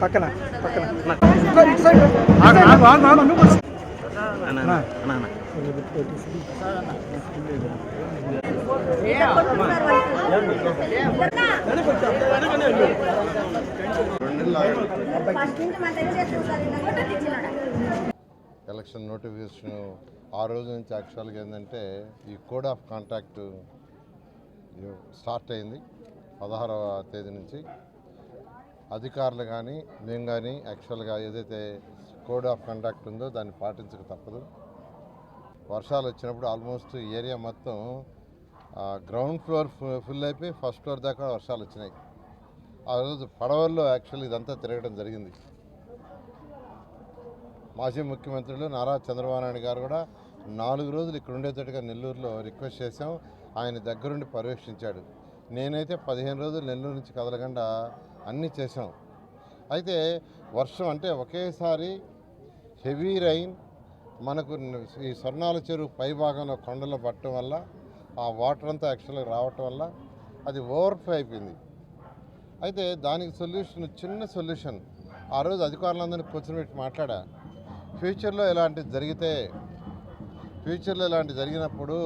పక్కన పక్కన election notification ఆ రోజు నుంచి యాక్చువల్గా ఏంటంటే ఈ కోడ్ ఆఫ్ కాంటాక్ట్ స్టార్ట్ అయింది పదహారవ తేదీ నుంచి. అధికారులు కానీ మేము కానీ యాక్చువల్గా ఏదైతే కోడ్ ఆఫ్ కండక్ట్ ఉందో దాన్ని పాటించక తప్పదు. వర్షాలు వచ్చినప్పుడు ఆల్మోస్ట్ ఏరియా మొత్తం గ్రౌండ్ ఫ్లోర్ ఫుల్ అయిపోయి ఫస్ట్ ఫ్లోర్ దాకా వర్షాలు వచ్చినాయి. ఆ రోజు పడవల్లో యాక్చువల్లీ ఇదంతా తిరగడం జరిగింది. మాజీ ముఖ్యమంత్రులు నారా చంద్రబాబు నాయుడు గారు కూడా నాలుగు రోజులు ఇక్కడ ఉండేటట్టుగా నెల్లూరులో రిక్వెస్ట్ చేశాం. ఆయన దగ్గరుండి పర్యవేక్షించాడు నేనైతే పదిహేను రోజులు నెల్లూరు నుంచి కదలకుండా అన్నీ చేశాం. అయితే వర్షం అంటే ఒకేసారి హెవీ రైన్ మనకు ఈ స్వర్ణాల చెరువు పై భాగంలో కొండలో పట్టడం వల్ల ఆ వాటర్ అంతా యాక్చువల్గా రావటం వల్ల అది ఓవర్ఫ్లో అయిపోయింది. అయితే దానికి సొల్యూషన్ చిన్న సొల్యూషన్. ఆ రోజు అధికారులందరినీ కూర్చొని మాట్లాడా ఫ్యూచర్లో ఇలాంటివి జరిగితే ఫ్యూచర్లో ఇలాంటివి జరిగినప్పుడు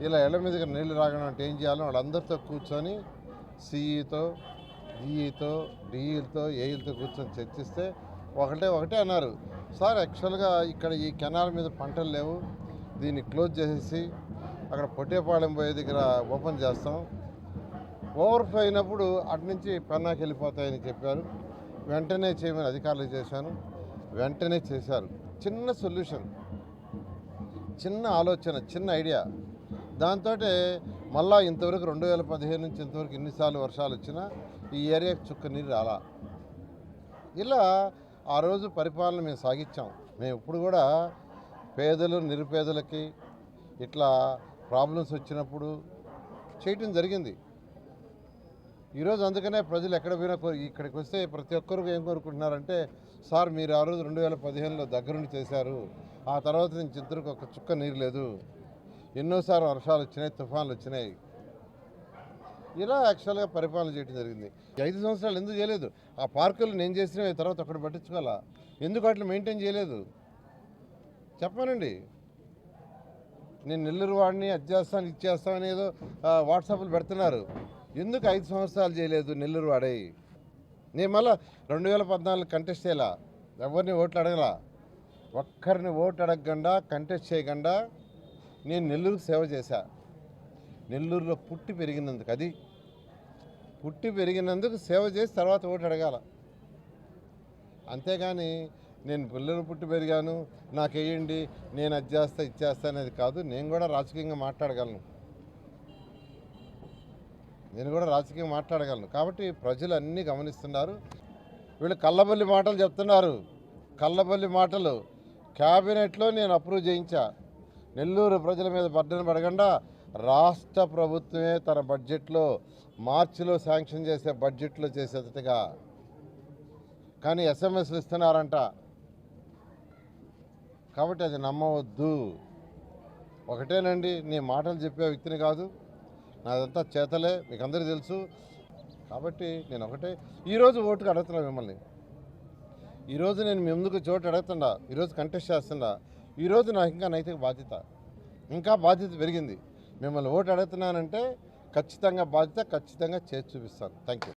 ఇలా ఇళ్ళ మీదకి నీళ్ళు రాగడం అంటే ఏం చేయాలో? వాళ్ళందరితో కూర్చొని సిఈతో ఈఈతో డిఈలతో ఏఈలతో కూర్చొని చర్చిస్తే ఒకటే ఒకటే అన్నారు. సార్ యాక్చువల్గా ఇక్కడ ఈ కెనాల్ మీద పంటలు లేవు. దీన్ని క్లోజ్ చేసేసి అక్కడ పొట్టేపాళెం పోయే దగ్గర ఓపెన్ చేస్తాం. ఓవర్ఫ్లో అయినప్పుడు అటు నుంచి పెన్నాకి వెళ్ళిపోతాయని చెప్పారు. వెంటనే చేయమని అధికారులు చేశాను వెంటనే చేశారు. చిన్న సొల్యూషన్. చిన్న ఆలోచన చిన్న ఐడియా. దాంతో మళ్ళా ఇంతవరకు రెండు వేల పదిహేను నుంచి ఇంతవరకు ఎన్నిసార్లు వర్షాలు వచ్చినా ఈ ఏరియాకి చుక్క నీరు రాలా. ఇలా ఆ రోజు పరిపాలన మేము సాగించాం. మేము ఇప్పుడు కూడా పేదలు నిరుపేదలకి ఇట్లా ప్రాబ్లమ్స్ వచ్చినప్పుడు చేయటం జరిగింది. ఈరోజు అందుకనే ప్రజలు ఎక్కడ పోయినా ఇక్కడికి వస్తే ప్రతి ఒక్కరు ఏం కోరుకుంటున్నారంటే సార్ మీరు ఆ రోజు రెండు వేల పదిహేనులో దగ్గరుండి చేశారు. ఆ తర్వాత నుంచి ఇంతవరకు ఒక చుక్క నీరు లేదు. ఎన్నోసార్లు వర్షాలు వచ్చినాయి తుఫాన్లు వచ్చినాయి. ఇలా యాక్చువల్గా పరిపాలన చేయడం జరిగింది. ఐదు సంవత్సరాలు ఎందుకు చేయలేదు? ఆ పార్కులు నేను చేసిన తర్వాత ఒకటి పట్టించుకోవాలా? ఎందుకు అట్లా మెయింటైన్ చేయలేదు? చెప్పానండి. నేను నెల్లూరు వాడిని అది చేస్తాను ఇది చేస్తాను ఏదో వాట్సాప్లు పెడుతున్నారు. ఎందుకు ఐదు సంవత్సరాలు చేయలేదు నెల్లూరు వాడై? నేను మళ్ళా రెండు వేల పద్నాలుగు కంటెస్ట్ చేయాల? ఎవరిని ఓట్లు అడగలా? ఒక్కరిని ఓటు అడగకుండా కంటెస్ట్ చేయకుండా నేను నెల్లూరుకు సేవ చేశా. నెల్లూరులో పుట్టి పెరిగినందుకు అది పుట్టి పెరిగినందుకు సేవ చేసి తర్వాత ఓటు అడగాల. అంతేగాని నేను పిల్లలు పుట్టి పెరిగాను నాకేయండి నేను అది చేస్తా ఇది చేస్తా అనేది కాదు నేను కూడా రాజకీయంగా మాట్లాడగలను. నేను కూడా రాజకీయంగా మాట్లాడగలను. కాబట్టి ప్రజలు అన్నీ గమనిస్తున్నారు. వీళ్ళు కళ్ళబల్లి మాటలు చెప్తున్నారు. కళ్ళబల్లి మాటలు. క్యాబినెట్లో నేను అప్రూవ్ చేయించా. నెల్లూరు ప్రజల మీద బడ్డను పడకుండా రాష్ట్ర ప్రభుత్వమే తన బడ్జెట్లో మార్చిలో శాంక్షన్ చేసే బడ్జెట్లో చేసేటట్టుగా. కానీ ఎస్ఎంఎస్లు ఇస్తున్నారంట. కాబట్టి అది నమ్మవద్దు. ఒకటేనండి నేను మాటలు చెప్పే వ్యక్తిని కాదు. నాదంతా చేతలే మీకు అందరూ తెలుసు. కాబట్టి నేను ఒకటే ఈరోజు ఓటుకు అడుగుతున్నా మిమ్మల్ని. ఈరోజు నేను మీ ముందుకు చోటు అడుగుతుండా ఈరోజు కంటెస్ట్ చేస్తుండా ఈరోజు నాకు ఇంకా నైతిక బాధ్యత. ఇంకా బాధ్యత పెరిగింది. మిమ్మల్ని ఓటు అడుగుతున్నానంటే ఖచ్చితంగా బాధ్యత ఖచ్చితంగా చేసి చూపిస్తాను. Thank you